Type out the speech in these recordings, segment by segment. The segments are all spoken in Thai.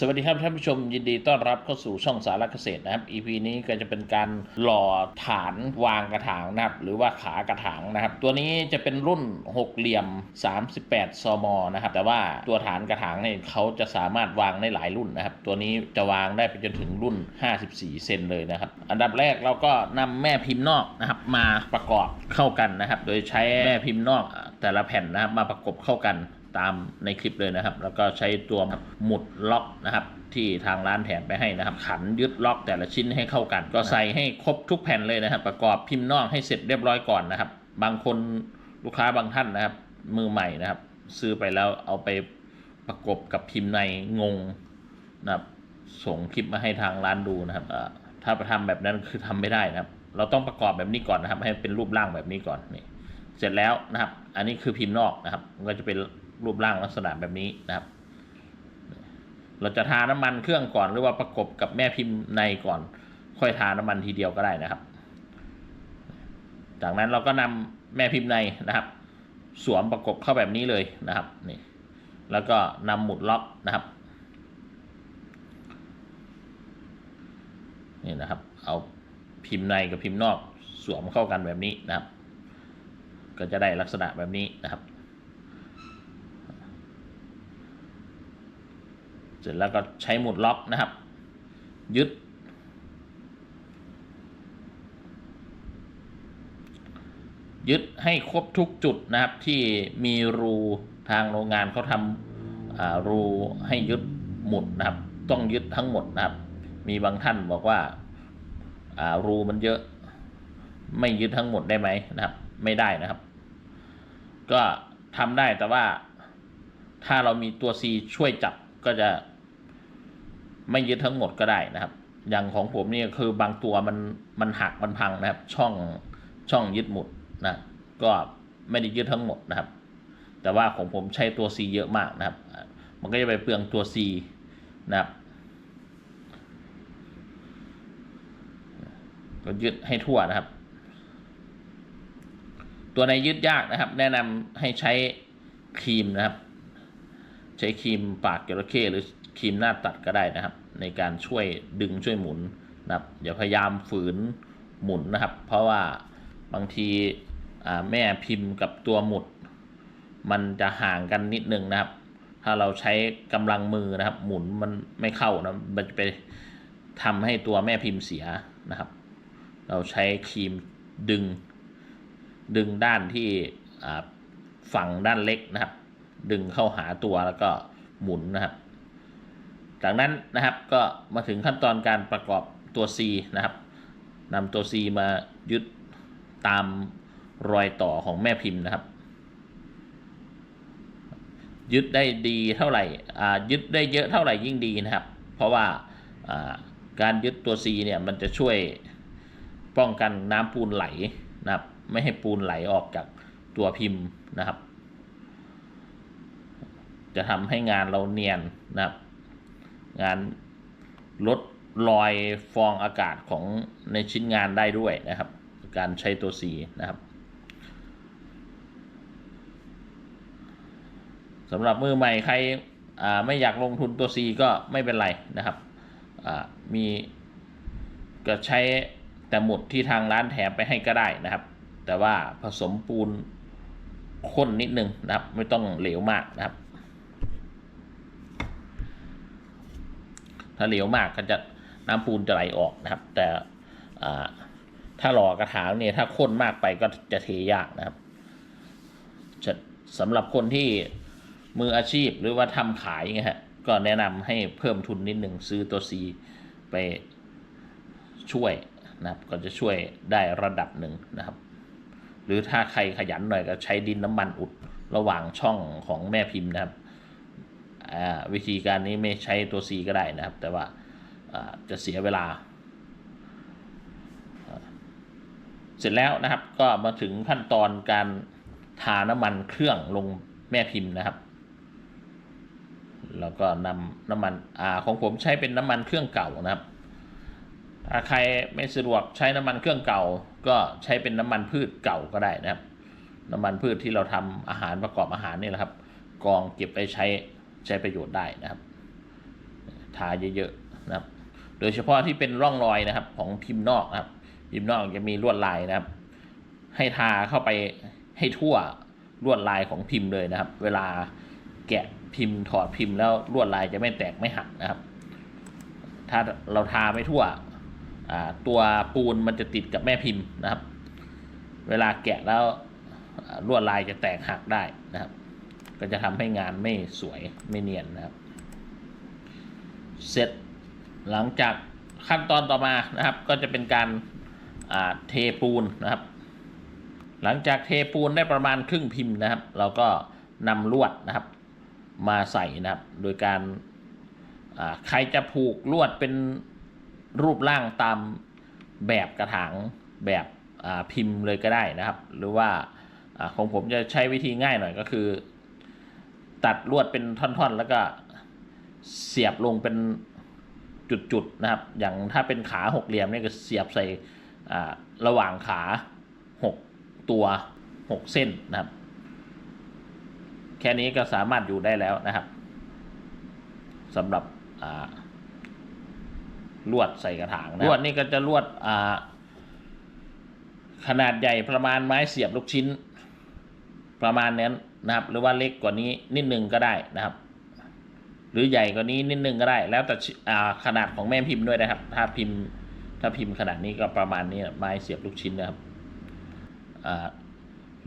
สวัสดีครับท่านผู้ชมยินดีต้อนรับเข้าสู่ช่องสารเกษตรนะครับ EP นี้ก็จะเป็นการหล่อฐานวางกระถางนะครับ หรือว่าขากระถางนะครับ ตัวนี้จะเป็นรุ่นหกเหลี่ยม 38 ซมนะครับ แต่ว่าตัวฐานกระถางเนี่ยเขาจะสามารถวางได้หลายรุ่นนะครับ ตัวนี้จะวางได้ไปจนถึงรุ่น 54 เซนเลยนะครับ อันดับแรกเราก็นำแม่พิมพ์นอกนะครับมาประกอบเข้ากันนะครับ โดยใช้แม่พิมพ์นอกแต่ละแผ่นนะครับมาประกบเข้ากัน ตามในคลิปเลยนะครับ แล้วก็ใช้ตัวหมุดล็อกนะครับ ที่ทางร้านแถมไปให้นะครับ ขันยึดล็อกแต่ละชิ้นให้เข้ากัน ก็ใส่ให้ครบทุกแผ่นเลยนะครับ ประกอบพิมพ์นอกให้เสร็จเรียบร้อยก่อนนะครับ บางคนลูกค้าบางท่านนะครับ มือใหม่นะครับ ซื้อไปแล้วเอาไปประกบกับพิมพ์ในงงนะครับ ส่งคลิปมาให้ทางร้านดูนะครับถ้าไปทำแบบนั้นคือทำไม่ได้นะครับ เราต้องประกอบแบบนี้ก่อนนะครับ ให้เป็นรูปร่างแบบนี้ก่อนนี่เสร็จแล้วนะครับ อันนี้คือพิมพ์นอกนะครับ ก็จะเป็น รูปร่างลักษณะแบบนี้นะครับ เราจะทาน้ำมันเครื่องก่อนหรือว่าประกบกับแม่พิมพ์ในก่อน ค่อยทาน้ำมันทีเดียวก็ได้นะครับ จากนั้นเราก็นำแม่พิมพ์ในนะครับ สวมประกบเข้าแบบนี้เลยนะครับนี่แล้วก็นำหมุดล็อกนะครับนี่นะครับ เอาพิมพ์ในกับพิมพ์นอกสวมเข้ากันแบบนี้นะครับ ก็จะได้ลักษณะแบบนี้นะครับ เสร็จแล้วก็ใช้หมุดล็อกนะครับ ยึด ยึดให้ครบทุกจุดนะครับที่มีรูทางโรงงานเขาทำารูให้ยึดหมุดนะครับ ต้องยึดทั้งหมดนะครับ มีบางท่านบอกว่าารูมันเยอะ ไม่ยึดทั้งหมดได้ไหมนะครับ ไม่ได้นะครับ ก็ทำได้แต่ว่าถ้าเรามีตัว C ช่วยจับ ก็จะไม่ยึดทั้งหมดก็ได้นะครับ อย่างของผมนี่คือบางตัวมันมันหักมันพังนะครับ ช่องช่องยึดหมุดนะก็ไม่ได้ยึดทั้งหมดนะครับ แต่ว่าของผมใช้ตัว C เยอะมากนะครับ มันก็จะไปเปลืองตัว C นะครับก็ยึดให้ทั่วนะครับ ตัวในยึดยากนะครับ แนะนำให้ใช้ครีมนะครับ ใช้ครีมปากจระเข้หรือครีมหน้าตัดก็ได้นะครับ ในการช่วยดึงช่วยหมุนนะครับอย่าพยายามฝืนหมุนนะครับ เพราะว่าบางทีแม่พิมพ์กับตัวหมุด มันจะห่างกันนิดนึงนะครับ ถ้าเราใช้กำลังมือนะครับ หมุนมันไม่เข้านะมันจะไปทำให้ตัวแม่พิมพ์เสียนะครับ เราใช้ครีมดึงดึงด้านที่ฝั่งด้านเล็กนะครับ ดึงเข้าหาตัวแล้วก็หมุนนะครับ จากนั้นนะครับก็มาถึงขั้นตอนการประกอบตัว C นะครับนำตัว C มายึดตามรอยต่อของแม่พิมพ์นะครับ ยึดได้ดีเท่าไหร่ยึดได้เยอะเท่าไหร่ยิ่งดีนะครับ เพราะว่าอ่าการยึดตัว C เนี่ยมันจะช่วยป้องกันน้ำปูนไหลนะครับ ไม่ให้ปูนไหลออกจากตัวพิมพ์นะครับ จะทำให้งานเราเนียนนะครับ งานลดรอยฟองอากาศของในชิ้นงานได้ด้วยนะครับ การใช้ตัวสีนะครับสำหรับมือใหม่ใครไม่อยากลงทุนตัว C ก็ไม่เป็นไรนะครับมีก็ใช้แต่หมุดที่ทางร้านแถมไปให้ก็ได้นะครับ แต่ว่าผสมปูนข้นนิดนึงนะครับ ไม่ต้องเหลวมากนะครับ ถ้าเหลวมากก็จะน้ำปูนจะไหลออกนะครับ แต่ถ้าหล่อกระถางเนี่ยถ้าข้นมากไปก็จะเทยากนะครับสำหรับคนที่มืออาชีพหรือว่าทำขายไงฮะก็แนะนำให้เพิ่มทุนนิดหนึ่งซื้อตัว C ไปช่วยนะครับก็จะช่วยได้ระดับหนึ่งนะครับ หรือถ้าใครขยันหน่อยก็ใช้ดินน้ำมันอุดระหว่างช่องของแม่พิมพ์นะครับ วิธีการนี้ไม่ใช้ตัว C ก็ได้นะครับ แต่ว่าจะเสียเวลา เสร็จแล้วนะครับก็มาถึงขั้นตอนการทาน้ำมันเครื่องลงแม่พิมพ์นะครับ แล้วก็นำน้ำมันอของผมใช้เป็นน้ำมันเครื่องเก่านะครับถ้าใครไม่สะดวกใช้น้ำมันเครื่องเก่า ก็ใช้เป็นน้ำมันพืชเก่าก็ได้นะครับ น้ำมันพืชที่เราทำอาหารประกอบอาหารนี่แหละครับ กองเก็บไปใช้ ใช้ประโยชน์ได้นะครับ ทาเยอะๆนะครับ โดยเฉพาะที่เป็นร่องรอยนะครับ ของพิมพ์นอกนะครับ พิมพ์นอกจะมีลวดลายนะครับ ให้ทาเข้าไปให้ทั่วลวดลายของพิมพ์เลยนะครับ เวลาแกะพิมพ์ถอดพิมพ์แล้วลวดลายจะไม่แตกไม่หักนะครับ ถ้าเราทาไม่ทั่วตัวปูนมันจะติดกับแม่พิมพ์นะครับ เวลาแกะแล้วลวดลายจะแตกหักได้นะครับ ก็จะทำให้งานไม่สวยไม่เนียนนะครับ เสร็จหลังจากขั้นตอนต่อมานะครับ ก็จะเป็นการเทปูนนะครับ หลังจากเทปูนได้ประมาณครึ่งพิมพ์นะครับ เราก็นำลวดนะครับ มาใส่นะครับ โดยการใครจะผูกลวดเป็นรูปร่างตามแบบกระถางแบบพิมพ์เลยก็ได้นะครับ หรือว่าอาของผมจะใช้วิธีง่ายหน่อยก็คือ ตัดลวดเป็นท่อนๆ แล้วก็เสียบลงเป็นจุดๆนะครับ อย่างถ้าเป็นขาหกเหลี่ยมเนี่ยก็เสียบใส่อ่าระหว่างขาหกตัวหกเส้นนะครับ แค่นี้ก็สามารถอยู่ได้แล้วนะครับสำหรับอ่าลวดใส่กระถางนะลวดนี่ก็จะลวดอ่าขนาดใหญ่ประมาณไม้เสียบลูกชิ้น ประมาณนั้นนะครับ หรือว่าเล็กกว่านี้นิดนึงก็ได้นะครับ หรือใหญ่กว่านี้นิดนึงก็ได้ แล้วแต่ขนาดของแม่พิมพ์ด้วยนะครับ ถ้าพิมพ์ถ้าพิมพ์ขนาดนี้ก็ประมาณนี้ไม้เสียบลูกชิ้นนะครับ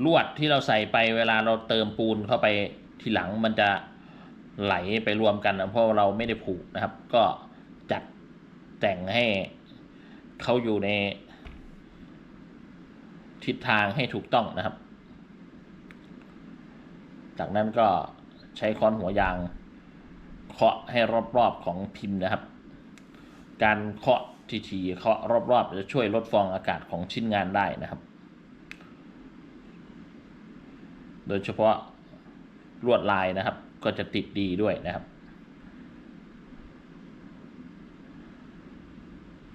ลวดที่เราใส่ไปเวลาเราเติมปูนเข้าไปทีหลังมันจะไหลไปรวมกันนะเพราะเราไม่ได้ผูกนะครับ ก็จัดแต่งให้เขาอยู่ในทิศทางให้ถูกต้องนะครับ จากนั้นก็ใช้ค้อนหัวยางเคาะให้รอบๆของพิมพ์นะครับ การเคาะทีๆเคาะรอบๆจะช่วยลดฟองอากาศของชิ้นงานได้นะครับ โดยเฉพาะลวดลายนะครับ ก็จะติดดีด้วยนะครับ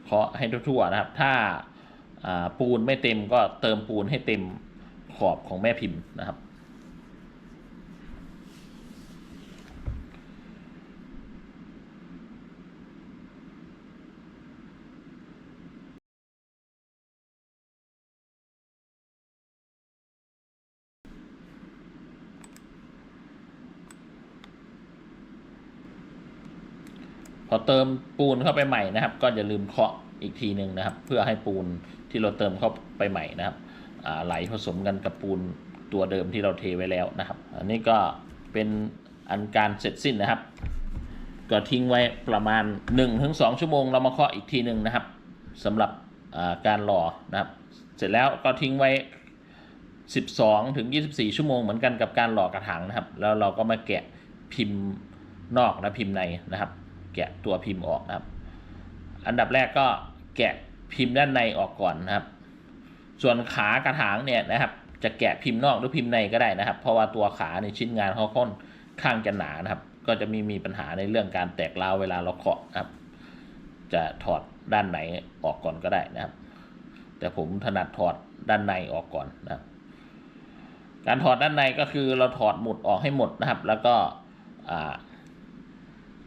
เคาะให้ทั่วๆนะครับ ถ้าาปูนไม่เต็มก็เติมปูนให้เต็มขอบของแม่พิมพ์นะครับ พอเติมปูนเข้าไปใหม่นะครับ ก็อย่าลืมเคาะอีกทีหนึ่งนะครับ เพื่อให้ปูนที่เราเติมเข้าไปใหม่นะครับไหลผสมกันกับปูนตัวเดิมที่เราเทไว้แล้วนะครับ อันนี้ก็เป็นอันการเสร็จสิ้นนะครับ ก็ทิ้งไว้ประมาณ 1-2 ชั่วโมง เรามาเคาะอีกทีหนึ่งนะครับสำหรับอ่าการรอนะครับ เสร็จแล้วก็ทิ้งไว้ 12 ถึง 24 ชั่วโมงเหมือนกันกับการหล่อกระถางนะครับ แล้วเราก็มาแกะพิมพ์นอกและพิมพ์ในนะครับ แกะตัวพิมพ์ออกนะครับ อันดับแรกก็แกะพิมพ์ด้านในออกก่อนนะครับ ส่วนขากระถางเนี่ยนะครับ จะแกะพิมพ์นอกหรือพิมพ์ในก็ได้นะครับ เพราะว่าตัวขาในชิ้นงานเขาค่อนข้างจะหนานะครับ ก็จะมีมีปัญหาในเรื่องการแตกร้าวเวลาเราเคาะนะครับ จะถอดด้านไหนออกก่อนก็ได้นะครับ แต่ผมถนัดถอดด้านในออกก่อนนะครับ การถอดด้านในก็คือเราถอดหมุดออกให้หมดนะครับ แล้วก็อ่า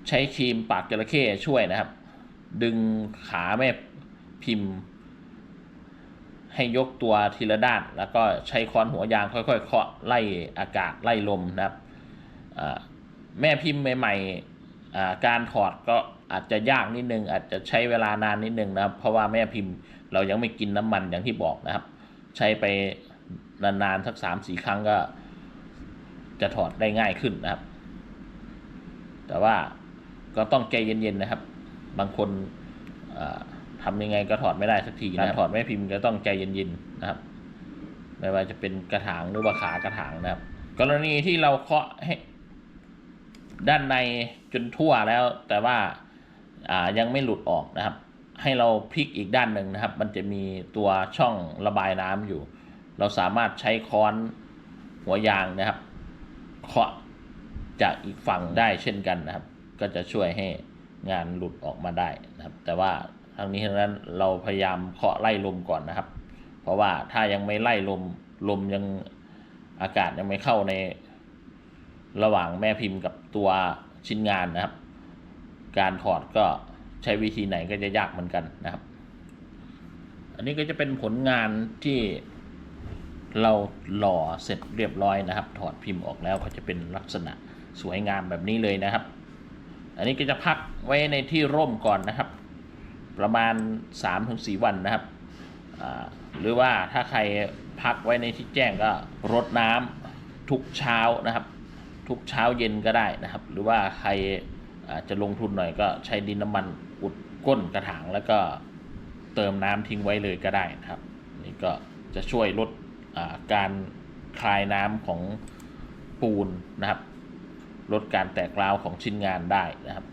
ใช้ครีมปากจระเข้ช่วยนะครับ ดึงขาแม่พิมพ์ ให้ยกตัวทีละด้าน แล้วก็ใช้ค้อนหัวยางค่อยๆเคาะไล่อากาศไล่ลมนะครับแม่พิมพ์ใหม่ๆการถอดก็อาจจะยากนิดนึง อาจจะใช้เวลานานนิดนึงนะครับ เพราะว่าแม่พิมพ์เรายังไม่กินน้ำมันอย่างที่บอกนะครับ ใช้ไปนานๆสักสามสี่ครั้งก็จะถอดได้ง่ายขึ้นนะครับ แต่ว่า ก็ต้องใจเย็นๆนะครับ บางคนอ่าทำยังไงก็ถอดไม่ได้สักทีนะถอดแม่พิมพ์ก็ต้องใจเย็นๆนะครับ ไม่ว่าจะเป็นกระถางหรือว่าขากระถางนะครับ กรณีที่เราเคาะให้ด้านในจนทั่วแล้ว แต่ว่าอ่ายังไม่หลุดออกนะครับ ให้เราพลิกอีกด้านหนึ่งนะครับ มันจะมีตัวช่องระบายน้ำอยู่ เราสามารถใช้ค้อนหัวยางนะครับเคาะจากอีกฝั่งได้เช่นกันนะครับ ก็จะช่วยให้งานหลุดออกมาได้นะครับ แต่ว่าทั้งนี้ทั้งนั้นเราพยายามเคาะไล่ลมก่อนนะครับ เพราะว่าถ้ายังไม่ไล่ลมลมยังอากาศยังไม่เข้าในระหว่างแม่พิมพ์กับตัวชิ้นงานนะครับ การถอดก็ใช้วิธีไหนก็จะยากเหมือนกันนะครับ อันนี้ก็จะเป็นผลงานที่เราหล่อเสร็จเรียบร้อยนะครับ ถอดพิมพ์ออกแล้วก็จะเป็นลักษณะสวยงามแบบนี้เลยนะครับ อันนี้ก็จะพักไว้ในที่ร่มก่อนนะครับ ประมาณ 3-4 วันนะครับ หรือว่าถ้าใครพักไว้ในที่แจ้งก็รดน้ำทุกเช้านะครับ ทุกเช้าเย็นก็ได้นะครับ หรือว่าใครจะลงทุนหน่อยก็ใช้ดินน้ำมันอุดก้นกระถางแล้วก็เติมน้ำทิ้งไว้เลยก็ได้นะครับ นี่ก็จะช่วยลดการคลายน้ำของปูนนะครับ ลดการแตกร้าวของชิ้นงานได้นะครับ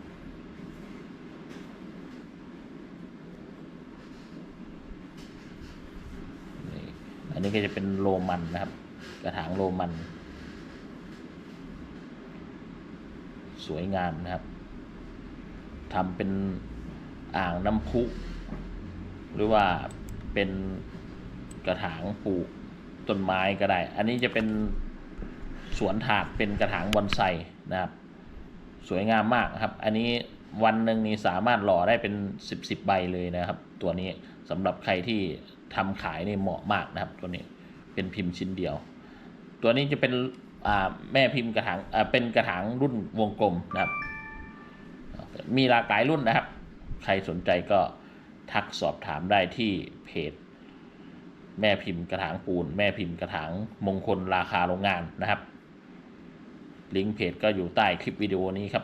อันนี้ก็จะเป็นโรมันนะครับ กระถางโรมัน สวยงามนะครับทำเป็นอ่างน้ำพุ หรือว่าเป็นกระถางปลูกต้นไม้ก็ได้ อันนี้จะเป็นสวนถาดเป็นกระถางบอนไซ นะครับ สวยงามมากครับ อันนี้วันหนึ่งนี่สามารถหล่อได้เป็น 10บสใบเลยนะครับ ตัวนี้สำหรับใครที่ทำขายนี่เหมาะมากนะครับ ตัวนี้เป็นพิมพ์ชิ้นเดียว ตัวนี้จะเป็นแม่พิมพ์กระถางเป็นกระถางรุ่นวงกลมนะครับ มีหลากหลายรุ่นนะครับ ใครสนใจก็ทักสอบถามได้ที่เพจ แม่พิมพ์กระถางปูน แม่พิมพ์กระถางมงคลราคาโรงงานนะครับ ลิงก์เพจก็อยู่ใต้คลิปวิดีโอนี้ครับ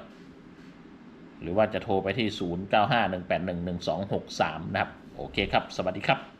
หรือว่าจะโทรไปที่ 0951811263 นะครับ โอเคครับ สวัสดีครับ